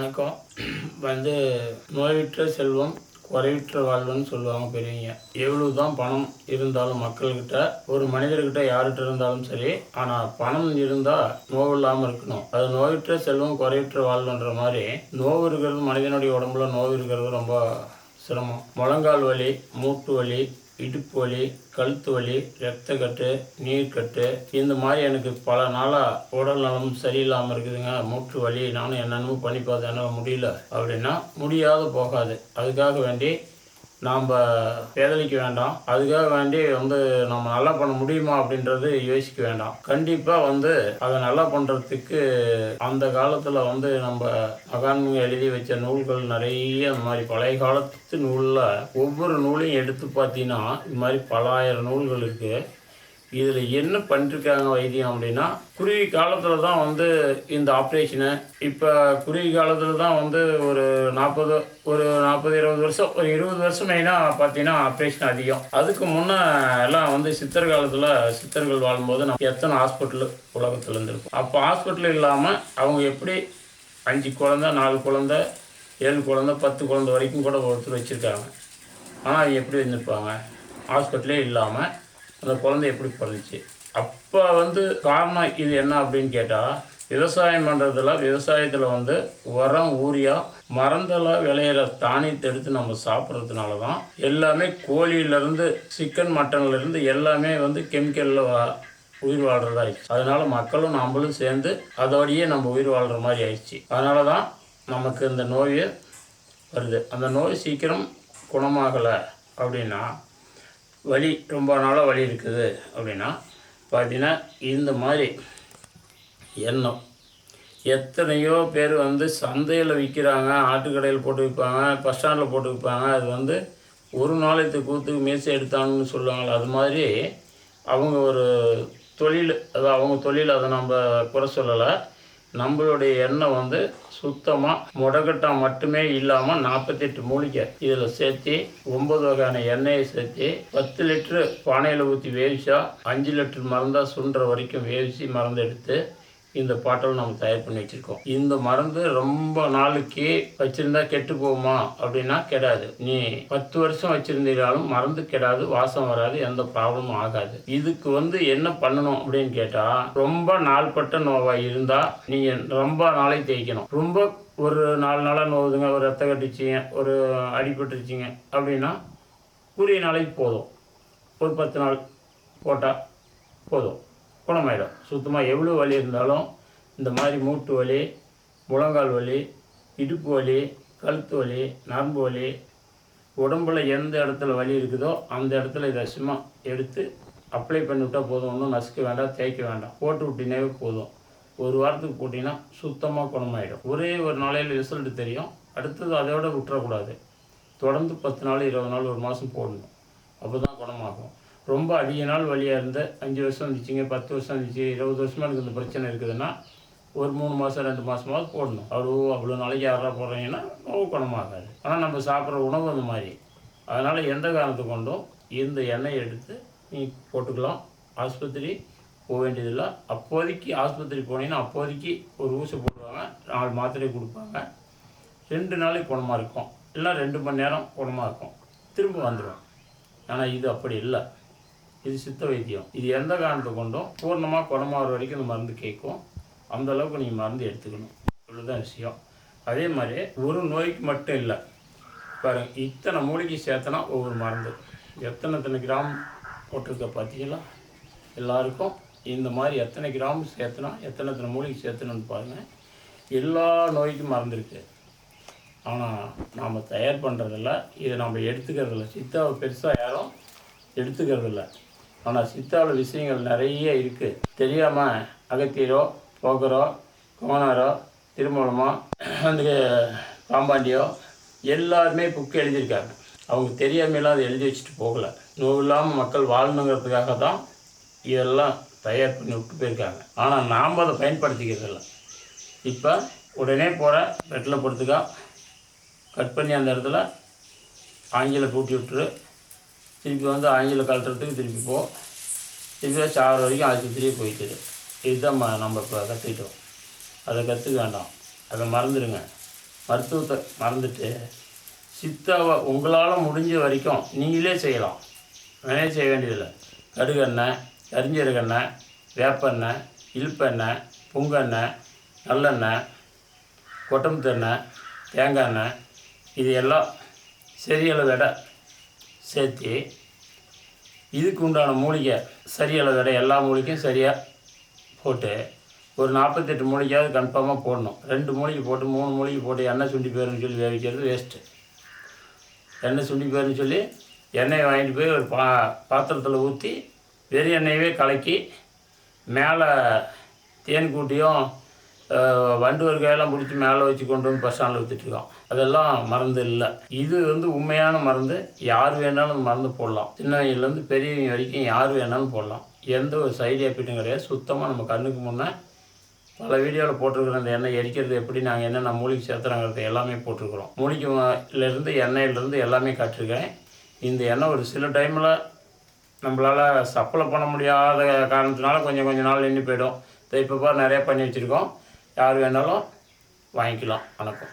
வணக்கம். வந்து நோய்விற்ற செல்வம் குறைவிற்ற வாழ்வுன்னு சொல்லுவாங்க பெரியவங்க. எவ்வளவு தான் பணம் இருந்தாலும் மக்கள்கிட்ட ஒரு மனிதர்கிட்ட யார்கிட்ட இருந்தாலும் சரி ஆனால் பணம் இருந்தால் நோவு இல்லாமல் இருக்கணும். அது நோயுற்ற செல்வம் குறைவிற்ற வாழ்வுன்ற மாதிரி நோவு இருக்கிறது மனிதனுடைய உடம்புல நோவு இருக்கிறது ரொம்ப சிரமம். முழங்கால் வலி மூட்டு வலி இடுப்பு வலி கழுத்து வலி ரத்தக்கட்டு நீர்க்கட்டு இந்த மாதிரி எனக்கு பல நாளாக உடல் நலம் சரியில்லாமல் இருக்குதுங்க. மூட்டு வலி நானும் என்னென்னமோ பண்ணி பார்த்தேன் என்னால் முடியல. அப்படின்னா முடியாத போகாது. அதுக்காக வேண்டி நாம் பேதலிக்க வேண்டாம். அதுக்காக வேண்டி வந்து நம்ம நல்லா பண்ண முடியுமா அப்படின்றது யோசிக்க வேண்டாம். கண்டிப்பாக வந்து அதை நல்லா பண்ணுறதுக்கு அந்த காலத்தில் வந்து நம்ம மகான்கள் எழுதி வச்ச நூல்கள் நிறைய இந்த மாதிரி பழைய காலத்து நூலில் ஒவ்வொரு நூலையும் எடுத்து பார்த்தீங்கன்னா இது மாதிரி பலாயிரம் நூல்கள் இருக்குது இதில் என்ன பண்ணிருக்காங்க வைத்தியம் அப்படின்னா குருவி காலத்தில் தான் வந்து இந்த ஆப்ரேஷனு இப்போ குருவி காலத்தில் தான் வந்து ஒரு நாற்பது ஒரு நாற்பது இருபது வருஷம் ஒரு இருபது வருஷம் மெயினாக பார்த்தீங்கன்னா ஆப்ரேஷன் அதிகம். அதுக்கு முன்னே எல்லாம் வந்து சித்தர் காலத்தில் சித்தர்கள் வாழும்போது நம்ம எத்தனை ஹாஸ்பிட்டல் உலகத்தில் இருந்திருக்கும். அப்போ ஹாஸ்பிட்டல் இல்லாமல் அவங்க எப்படி அஞ்சு குழந்த நாலு குழந்த ஏழு குழந்த பத்து குழந்த வரைக்கும் கூட ஒருத்தர் வச்சுருக்காங்க. ஆனால் அவங்க எப்படி இருந்திருப்பாங்க? ஹாஸ்பிட்டலே இல்லாமல் அந்த குழந்தை எப்படி பிறந்துச்சு? அப்போ வந்து காரணம் இது என்ன அப்படின்னு கேட்டால் விவசாயம் பண்ணுறதுல விவசாயத்தில் வந்து உரம் ஊரியா மரந்தில் விளையிற தானியத்தை எடுத்து நம்ம சாப்பிட்றதுனால தான் எல்லாமே கோழியிலேருந்து சிக்கன் மட்டன்லேருந்து எல்லாமே வந்து கெமிக்கலில் உயிர் வாழ்கிறதா ஆயிடுச்சு அதனால் மக்களும் நம்மளும் சேர்ந்து அதோடையே நம்ம உயிர் வாழ்கிற மாதிரி ஆயிடுச்சு. அதனால தான் நமக்கு இந்த நோய் வருது. அந்த நோய் சீக்கிரம் குணமாகலை அப்படின்னா வலி ரொம்ப நாளாக வலி இருக்குது அப்படின்னா பார்த்தீங்கன்னா இந்த மாதிரி எண்ணம். எத்தனையோ பேர் வந்து சந்தையில் விற்கிறாங்க ஆட்டுக்கடையில் போட்டு விற்பாங்க பஸ் ஸ்டாண்டில் போட்டு விற்பாங்க அது வந்து ஒரு நாளைக்கு கூத்துக்கு மேசை எடுத்தாங்கன்னு சொல்லுவாங்களே அது மாதிரி அவங்க ஒரு தொழில் அது அவங்க தொழில் அதை நம்ம குறை சொல்லலை. நம்மளுடைய எண்ணெய் வந்து சுத்தமாக முடக்கட்டா மட்டுமே இல்லாமல் நாற்பத்தெட்டு மூலிகை இதில் சேர்த்து ஒம்பது வகையான எண்ணெயை சேர்த்து பத்து லிட்ரு பானையில் ஊற்றி வேவிச்சா அஞ்சு லிட்டர் மறந்தால் சுண்டுற வரைக்கும் வேவிச்சு மருந்து எடுத்து இந்த பாட்டில் நம்ம தயார் பண்ணி வச்சுருக்கோம். இந்த மருந்து ரொம்ப நாளைக்கு வச்சுருந்தா கெட்டு போகுமா? அப்படின்னா கெடாது. நீ பத்து வருஷம் வச்சுருந்தாலும் மருந்து கெடாது வாசம் வராது எந்த ப்ராப்ளமும் ஆகாது. இதுக்கு வந்து என்ன பண்ணணும் அப்படின்னு கேட்டால் ரொம்ப நாள்பட்ட நோவாக இருந்தால் நீங்கள் ரொம்ப நாளை தேய்க்கணும். ரொம்ப ஒரு நாலு நாளாக நோவுதுங்க ஒரு ரத்த கட்டிச்சிங்க ஒரு அடிபட்டுருச்சிங்க அப்படின்னா கூறிய நாளைக்கு போதும். ஒரு பத்து நாள் போட்டால் போதும். குணமாயிடும். சுத்தமாக எவ்வளோ வலி இருந்தாலும் இந்த மாதிரி மூட்டு வலி முழங்கால் வலி இடுப்பு வலி கழுத்து வலி நரம்பு வலி உடம்புல எந்த இடத்துல வலி இருக்குதோ அந்த இடத்துல இதை சும்மா எடுத்து அப்ளை பண்ணிவிட்டால் போதும். ஒன்றும் நசுக்க வேண்டாம் தேய்க்க வேண்டாம். போட்டு விட்டினாவே போதும். ஒரு வாரத்துக்கு போட்டிங்கன்னா சுத்தமாக குணமாயிடும். ஒரே ஒரு நாளையில் ரிசல்ட் தெரியும். அடுத்தது அதோட விட்டுறக்கூடாது. தொடர்ந்து பத்து நாள் இருபது நாள் ஒரு மாதம் போடணும். அப்போ தான் குணமாகும். ரொம்ப அதிக நாள் வழியாக இருந்து அஞ்சு வருஷம் இருந்துச்சுங்க பத்து வருஷம் இருந்துச்சு இருபது வருஷமாக எனக்கு இந்த பிரச்சனை இருக்குதுன்னா ஒரு மூணு மாதம் ரெண்டு மாதமாவது போடணும். அவ்வளோ அவ்வளோ நாளைக்கு யாரா போடுறீங்கன்னா நோவு குணமாகாது ஆனால் நம்ம சாப்பிட்ற உணவு அந்த மாதிரி. அதனால் எந்த காரணத்தை கொண்டும் இந்த எண்ணெயை எடுத்து நீ போட்டுக்கலாம். ஆஸ்பத்திரி போக வேண்டியதில்லை. அப்போதைக்கு ஆஸ்பத்திரி போனீங்கன்னா அப்போதைக்கு ஒரு ஊசி போடுவாங்க நாலு மாத்திரை கொடுப்பாங்க. ரெண்டு நாளைக்கு குணமாக இருக்கும். இல்லை ரெண்டு மணி நேரம் குணமாக இருக்கும். திரும்ப வந்துடும் ஆனால் இது அப்படி இல்லை. இது சித்த வைத்தியம். இது எந்த காரணத்தை கொண்டும் பூர்ணமாக குணமாகிற வரைக்கும் இந்த மருந்து கேட்கும். அந்த அளவுக்கு நீங்கள் மருந்து எடுத்துக்கணும். இவ்வளோதான் விஷயம். அதே மாதிரி ஒரு நோய்க்கு மட்டும் இல்லை. பாருங்கள் இத்தனை மூலிகை சேர்த்தனா ஒவ்வொரு மருந்து. எத்தனை எத்தனை கிராம் போட்டிருக்க பார்த்தீங்களா? எல்லாருக்கும் இந்த மாதிரி எத்தனை கிராம் சேர்த்தனா எத்தனை எத்தனை மூலிகை சேர்த்தணும்னு பாருங்கள் எல்லா நோய்க்கும் மருந்து இருக்குது ஆனால் நாம் தயார் பண்ணுறதில்ல இதை நம்ம எடுத்துக்கிறதில்ல. சித்தாவை பெருசாக யாரும் எடுத்துக்கிறதில்ல. ஆனால் சித்தாவில் விஷயங்கள் நிறைய இருக்குது தெரியாமல் அகத்தியரோ போகரோ கோனாரோ திருமூலமோ அந்த பாம்பாண்டியோ எல்லாருமே புக்கு எழுதியிருக்காங்க. அவங்க தெரியாமையெல்லாம் அதை எழுதி வச்சுட்டு போகலை. நோவில்லாமல் மக்கள் வாழணுங்கிறதுக்காக தான் இதெல்லாம் தயார் பண்ணி விட்டு போயிருக்காங்க. ஆனால் நாம் அதை பயன்படுத்திக்கிறதில்ல இப்போ உடனே போகிற பெட்டில் படுத்துக்கா கட் பண்ணி அந்த இடத்துல ஆங்கில கூட்டி விட்டுரு. திருப்பி வந்து ஆங்கில கழட்டுறதுக்கு திருப்பி போ. திருப்பி சாகிற வரைக்கும் ஆஸ்பத்திரியே போய்க்குது இதுதான் நம்ம இப்போ கற்றுக்கிட்டோம் அதை கற்றுக்க வேண்டாம். அதை மறந்துடுங்க மருத்துவத்தை மறந்துட்டு சித்தாவை உங்களால் முடிஞ்ச வரைக்கும் நீங்களே செய்யலாம். வேணே செய்ய வேண்டியதில்லை. கடுகெண்ணெய் கரிஞ்சீரகெண்ணெய் வேப்பெண்ணெய் இழுப்பெண்ணெய் புங்கெண்ணெய் நல்லெண்ணெய் கொட்டமுத்தெண்ணெய் தேங்காய் எண்ணெய் இது எல்லாம் சரியளவு விட சேர்த்து இதுக்கு உண்டான மூலிகை சரியான விட எல்லா மூலிகையும் சரியாக போட்டு ஒரு நாற்பத்தெட்டு மூலிகையாவது கன்ஃபார்மாக போடணும். ரெண்டு மூலிகை போட்டு மூணு மூலிகை போட்டு எண்ணெய் சுண்டி போயிருன்னு சொல்லி வேவிக்கிறது வேஸ்ட்டு எண்ணெய் சுண்டி போயிருன்னு சொல்லி எண்ணெயை வாங்கிட்டு போய் ஒரு பா பாத்திரத்தில் ஊற்றி வெறும் எண்ணெயவே கலக்கி மேலே தேன் கூட்டியும் வண்டு ஒரு கையெல்லாம் பிடிச்சி மேலே வச்சு கொண்டு வந்து பஸ் ஸ்டாண்டில் விற்றுட்ருக்கோம் அதெல்லாம் மருந்து இல்லை. இது வந்து உண்மையான மருந்து. யார் வேணாலும் மருந்து போடலாம். சின்னவங்கலேருந்து பெரியவங்க வரைக்கும் யார் வேணாலும் போடலாம். எந்த ஒரு சைடு எஃபெக்ட்டும் கிடையாது. சுத்தமாக நம்ம கண்ணுக்கு முன்னே பல வீடியோவில் போட்டிருக்கிற அந்த எண்ணெய் எரிக்கிறது எப்படி நாங்கள் என்னென்ன மூலிகை சேர்த்துறாங்கிறது எல்லாமே போட்டிருக்கிறோம். மூலிகைலேருந்து எண்ணெயிலேருந்து எல்லாமே காட்டிருக்கேன் இந்த எண்ணெய் ஒரு சில டைமில் நம்மளால் சப்ளை பண்ண முடியாத காரணத்தினால கொஞ்சம் கொஞ்சம் நாள் நின்று போயிடும். இப்போ நிறையா பண்ணி வச்சுருக்கோம். யார் வேணாலும் வாங்கிக்கலாம் வணக்கம்.